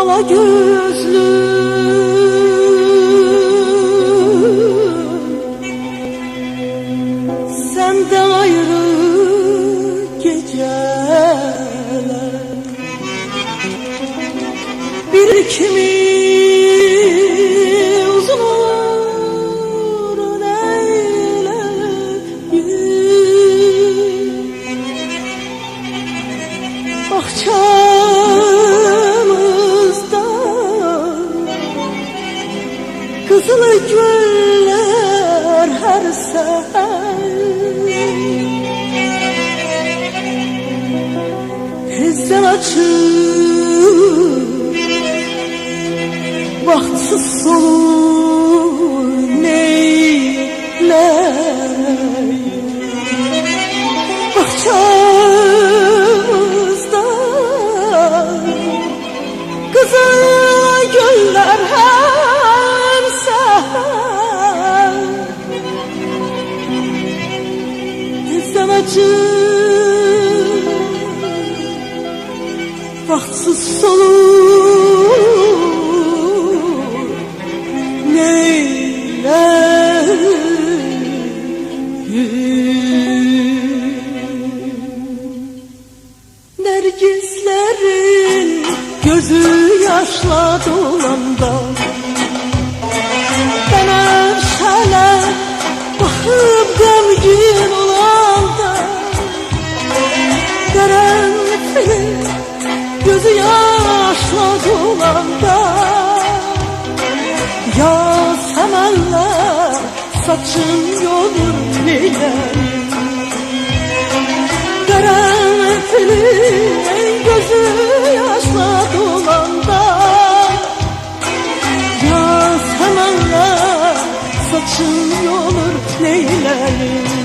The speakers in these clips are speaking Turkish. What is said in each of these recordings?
Ala gözlü. Senden ayrı geceler. Bir kimi uzun güller her seher Tezden açır Vaktsız solur Neyleyim Nergislerin gözü yaşla dolanda Ya semenler saçın yolur neylerim Karanfilin gözü yaşla dolanda. Ya semenler saçın yolur neylerim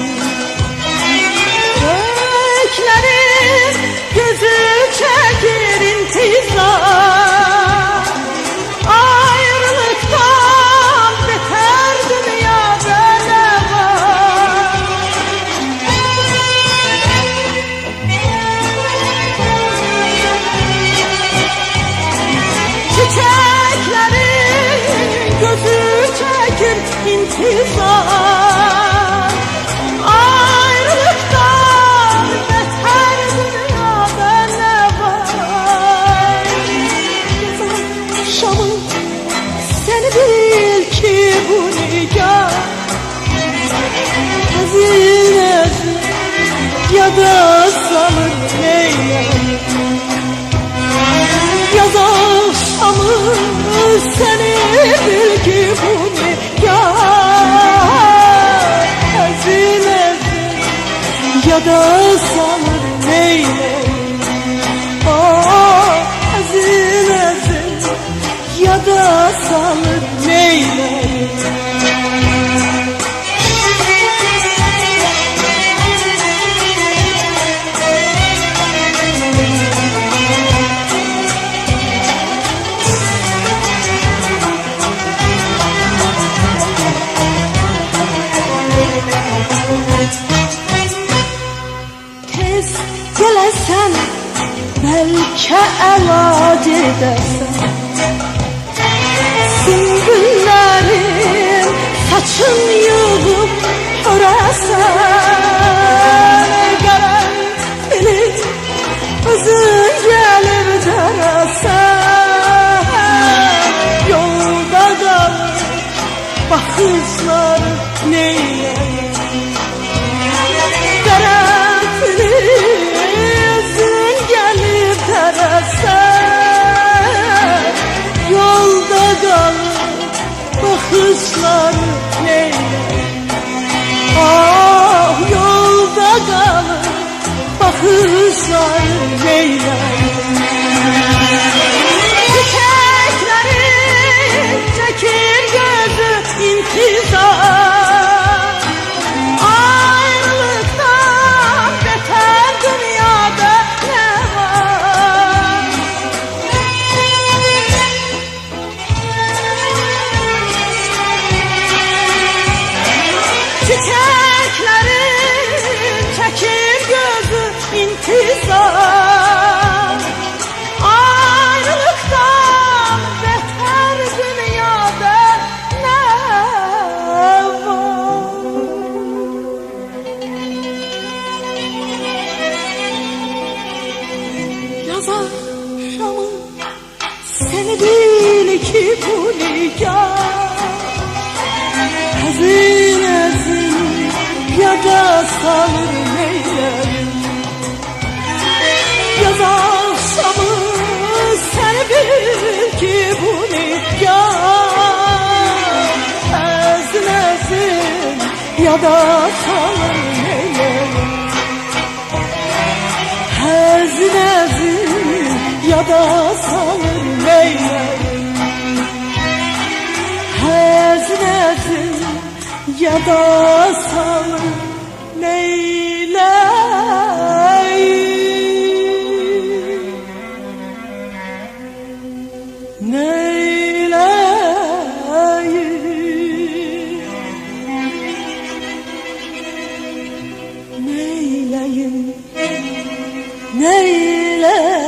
çekir intizar. Ayrılıktan beter dünyada ne var. Şam'ın seni bil ki bu nikah Hazinesi ya da sanır neyler Yaz akşamı seni bil ki bu ya gelesen belki elac edersen Sümbüllerin saçın yığıp öresen yarım ki bu nikah Hazin hazin ya da salır neyleyim Yaz akşamı seni bil ki bu nikah Hazin hazin ya da salır neyleyim Hazin hazin ya da salır neyleyim ya da salır neyleyim Neyleyim? Neyleyim? Neyleyim